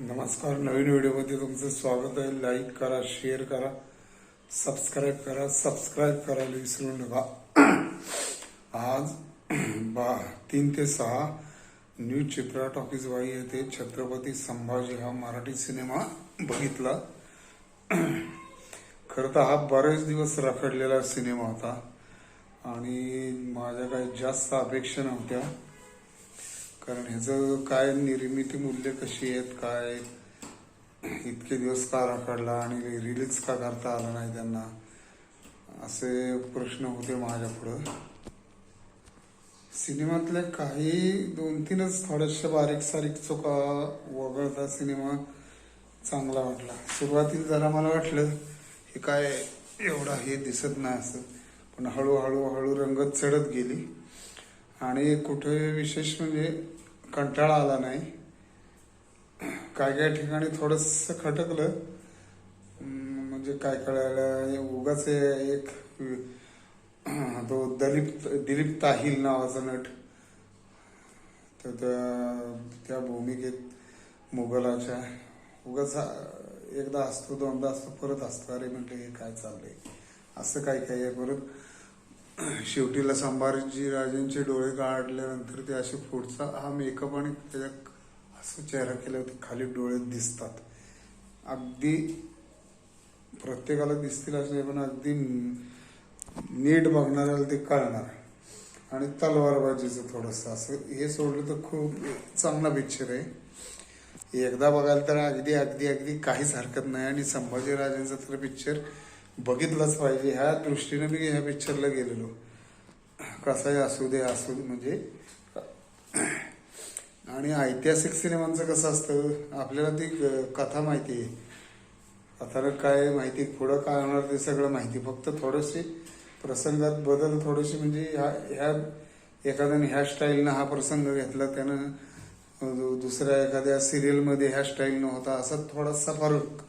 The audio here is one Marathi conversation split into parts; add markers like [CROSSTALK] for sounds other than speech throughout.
नमस्कार नवीन व्हिडिओमध्ये तुमचं स्वागत आहे. लाईक करा शेअर करा सबस्क्राईब करा सबस्क्राईब करायला विसरू नका. आज बा तीन ते सहा न्यू चित्रा टॉकीज वाई येथे छत्रपती संभाजी हा मराठी सिनेमा बघितला. खरं तर हा बरेच दिवस रखडलेला सिनेमा होता. आणि माझ्या काही जास्त अपेक्षा नव्हत्या. कारण ह्याचं काय निर्मिती मूल्य कशी आहेत काय? इतके दिवस का रखडला आणि रिलीज का करता आला नाही त्यांना? असे प्रश्न होते माझ्या पुढं. सिनेमातल्या काही दोन तीनच थोड्याशा बारीक सारीक चुका वगळता सिनेमा चांगला वाटला. सुरुवातीला जरा मला वाटलं हे काय एवढा हे दिसत नाही असं. पण हळूहळू हळू रंगत चढत गेली. आणि कुठे विशेष म्हणजे कंटाळा आला नाही. काय काय ठिकाणी थोडस खटकलं. म्हणजे काय कळायला उगाच एक तो दलीप दिलीप ताहिल नावाचा नट. तर त्या त्या भूमिकेत मुघलाच्या उगाच एकदा असतो दोनदा असतो परत असतो. अरे म्हटलं हे काय चाललंय? असं काय काय आहे. परत शेवटीला संभाजी राजेंचे डोळे काढल्यानंतर ते असे पुढचा हा मेकअप आणि त्याच्या असं चेहरा केल्यावरती खाली डोळे दिसतात. अगदी प्रत्येकाला दिसतील असे पण अगदी नीट बघणाऱ्याला ते कळणार. आणि तलवारबाजीचं थोडंसं असं हे सोडलं तर खूप चांगला पिक्चर आहे. एकदा बघायला तर अगदी अगदी अगदी काहीच हरकत नाही. आणि संभाजीराजांचा तर पिक्चर बघितलंच पाहिजे. ह्या दृष्टीने मी ह्या पिक्चरला गेलेलो. कसाही असू दे असू दे म्हणजे आणि ऐतिहासिक सिनेमांचं कसं असतं? आपल्याला ती कथा माहिती आहे. कथानक काय माहिती पुढं काय होणार ते सगळं माहिती. फक्त थोडेसे प्रसंगात बदल थोडेसे म्हणजे ह्या ह्या एखाद्याने ह्या स्टाईलनं हा प्रसंग घेतला त्यानं दु- दुसऱ्या एखाद्या सिरियलमध्ये ह्या स्टाईलनं होता असा थोडासा फरक.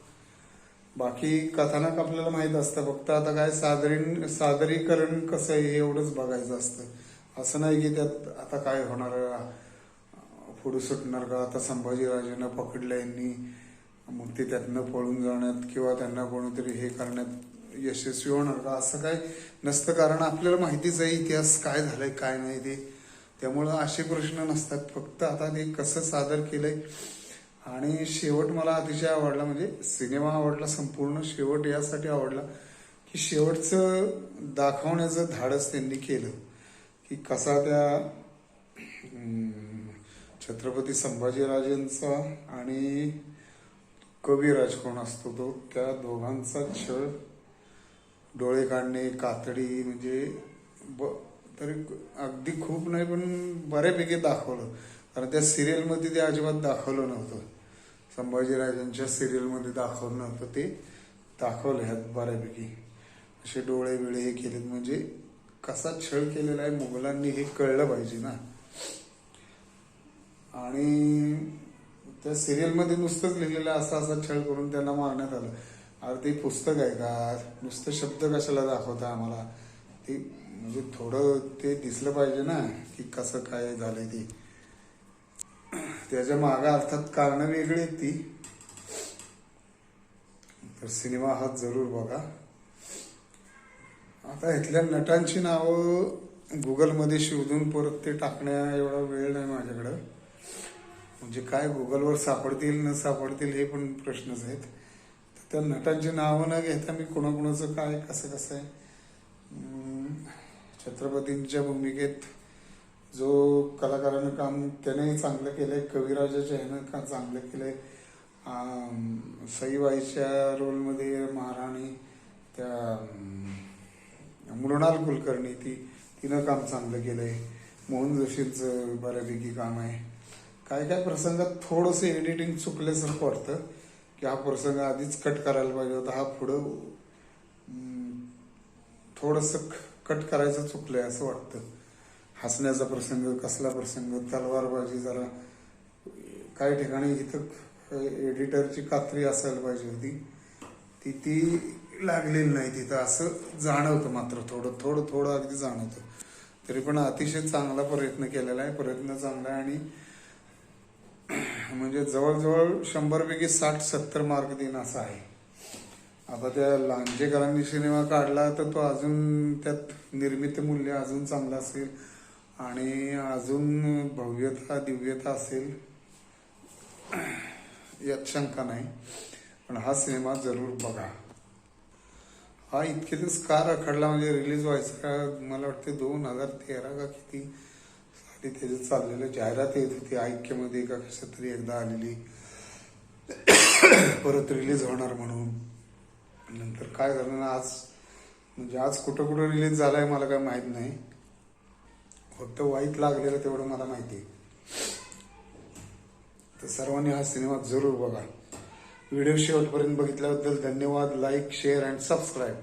बाकी कथानक आपल्याला माहीत असतं. फक्त आता काय सादरीन सादरीकरण कसं आहे हे एवढंच बघायचं असतं. असं नाही की त्यात आता काय होणार पुढे सुटणार का? आता संभाजीराजेंना पकडलं यांनी मग ते त्यातनं पळून जाण्यात किंवा त्यांना कोणीतरी हे करण्यात यशस्वी होणार का? असं काय नसतं. कारण आपल्याला माहितीच आहे इतिहास काय झालाय काय नाही ते. त्यामुळं असे प्रश्न नसतात. फक्त आता ते कसं सादर केलंय आणि शेवट मला अतिशय आवडला म्हणजे सिनेमा आवडला संपूर्ण शेवट यासाठी आवडला की शेवटचं दाखवण्याचं धाडस त्यांनी केलं की कसा त्या छत्रपती संभाजीराजेंचा आणि कविराज कोण असतो तो त्या दोघांचा छळ डोळे काढणे कातडी म्हणजे ब तरी अगदी खूप नाही पण बऱ्यापैकी दाखवलं. कारण त्या सिरियलमध्ये ते अजिबात दाखवलं नव्हतं. संभाजीराजांच्या सिरियलमध्ये दाखवलं नव्हतं ते. दाखवलं ह्यात बऱ्यापैकी. असे डोळे बिळे हे केलेत. म्हणजे कसा छळ केलेला आहे मुघलांनी हे कळलं पाहिजे ना. आणि त्या सिरियलमध्ये नुसतंच लिहिलेलं असा असा छळ करून त्यांना मारण्यात आलं. अरे ते पुस्तक आहे का? नुसतं शब्द कशाला दाखवता आम्हाला? ते म्हणजे थोडं ते दिसलं पाहिजे ना की कसं काय झालंय ते. त्याच्या मागा अर्थात कारणं वेगळी आहेत ती. तर सिनेमा हा जरूर बघा. आता इथल्या नटांची नावं गुगलमध्ये शोधून परत ते टाकण्या एवढा वेळ नाही माझ्याकडं. म्हणजे काय गुगलवर सापडतील न सापडतील हे पण प्रश्नच आहेत. तर त्या नटांची नावं न घेता मी कोणाकोणाचं काय कसं कसं आहे? छत्रपतींच्या भूमिकेत जो कलाकारानं काम त्यानेही चांगलं केलंय कविराजाच्या ह्यानं का चांगलं केलंय. सईबाईच्या रोलमध्ये महाराणी त्या मृणाल कुलकर्णी ती तिनं काम चांगलं केलंय. मोहन जोशींचं बऱ्यापैकी काम आहे. काय काय प्रसंगात थोडंसं एडिटिंग चुकल्यासारखं वाटतं की हा प्रसंग आधीच कट करायला पाहिजे होता हा पुढं थोडंसं कट करायचं चुकलंय असं वाटतं. हसण्याचा प्रसंग कसला प्रसंग तलवारबाजी जरा काही ठिकाणी इथं एडिटरची कात्री असायला पाहिजे होती. ती ती लागलेली नाही तिथं. असं जाणवतं मात्र थोडं थोडं थोडं अगदी जाणवतं. तरी पण अतिशय चांगला प्रयत्न केलेला आहे. प्रयत्न चांगला आहे आणि [CLEARS THROAT] म्हणजे जवळजवळ शंभरपैकी साठ सत्तर मार्क देईन असा आहे. आता त्या लांजेकरांनी सिनेमा काढला तर तो अजून त्यात निर्मित मूल्य अजून चांगलं असेल. आणि अजून भव्यता दिव्यता असेल यात शंका नाही. पण हा सिनेमा जरूर बघा. हा इतके दिवस का रखडला म्हणजे रिलीज व्हायचा का? मला वाटते दोन हजार तेरा का किती साली त्याचं चाललेलं जाहिरात येत होती ऐक्यमध्ये का कशातरी एकदा आलेली. परत रिलीज होणार म्हणून. नंतर काय झालं ना आज म्हणजे आज कुठं कुठं रिलीज झालाय मला काय माहीत नाही. फक्त वाईट लागलेलं तेवढं मला माहिती आहे तर सर्वांनी हा सिनेमा जरूर बघा. व्हिडिओ शेवटपर्यंत बघितल्याबद्दल धन्यवाद. Like share and subscribe.